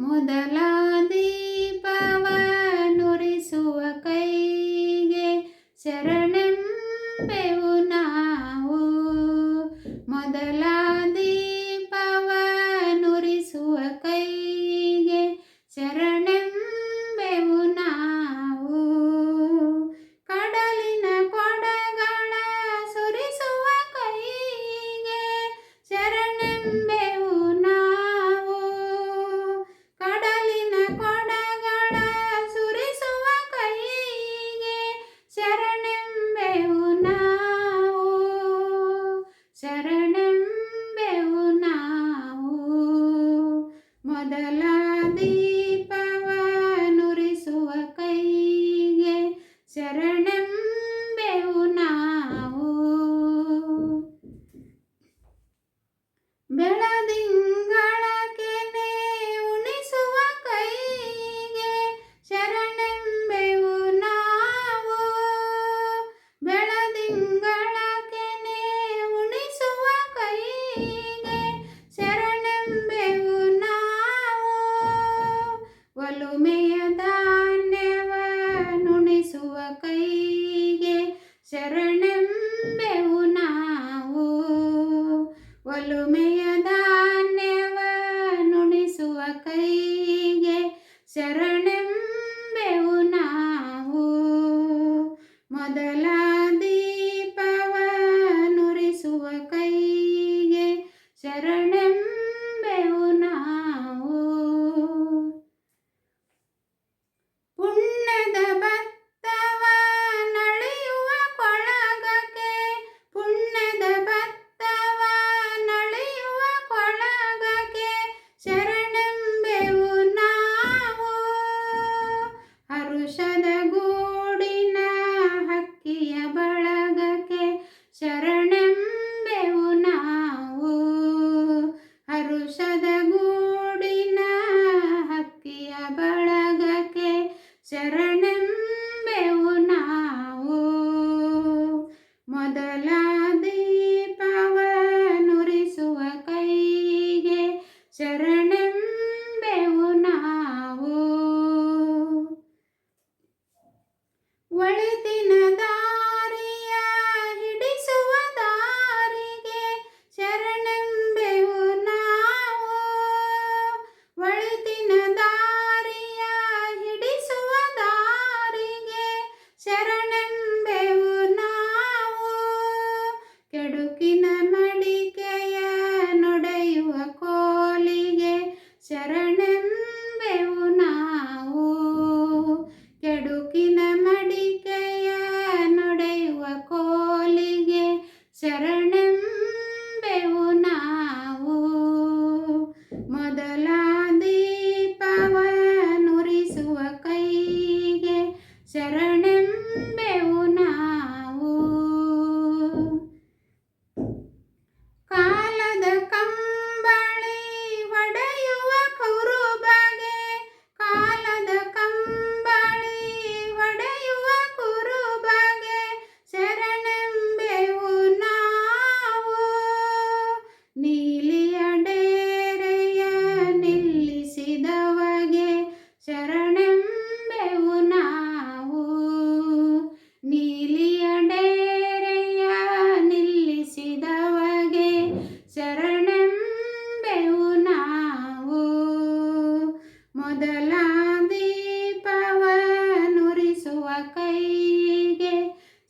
ಮೊದಲ ದೀಪವನುರಿಸುವ ಕೈಗೆ ಶರಣೆಂಬೆವು ನಾವು. ಮೊದಲ ಶರಣೆಂಬೆವು ನಾವು. ಮೊದಲ ದೀಪವನುರಿಸುವ ಕೈಗೆ ಶರಣಂ That.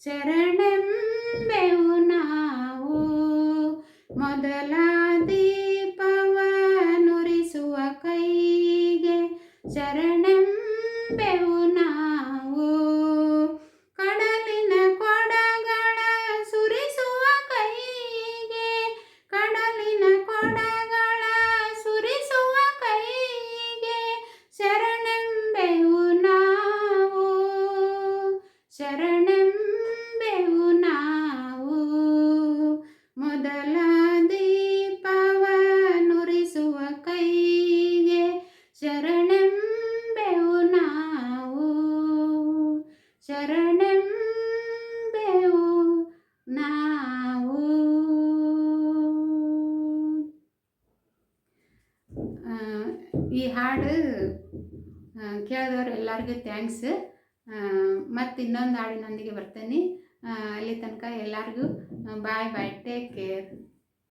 ಶರಣೆಂಬೆವು ನಾವು. ಮೊದಲ ದೀಪವನುರಿಸುವ ಕೈಗೆ ಶರಣೆಂಬೆವು ನಾವು. ಕಡಲಿನ ಕೊಡಗಳ ಸುರಿಸುವ ಕೈಗೆ ಕಡಲಿನ ಕೊಡಗಳ ಸುರಿಸುವ ಕೈಗೆ ಶರಣೆಂಬೆವು ನಾವು. ಶರಣ ಕೇಳಿದವ್ರು ಎಲ್ಲರಿಗೂ ಥ್ಯಾಂಕ್ಸ್ ಮತ್ತು ಇನ್ನೊಂದು ಹಾಡಿನೊಂದಿಗೆ ಬರ್ತೇನೆ. ಅಲ್ಲಿ ತನಕ ಎಲ್ಲರಿಗೂ ಬಾಯ್ ಬಾಯ್ ಟೇಕ್ ಕೇರ್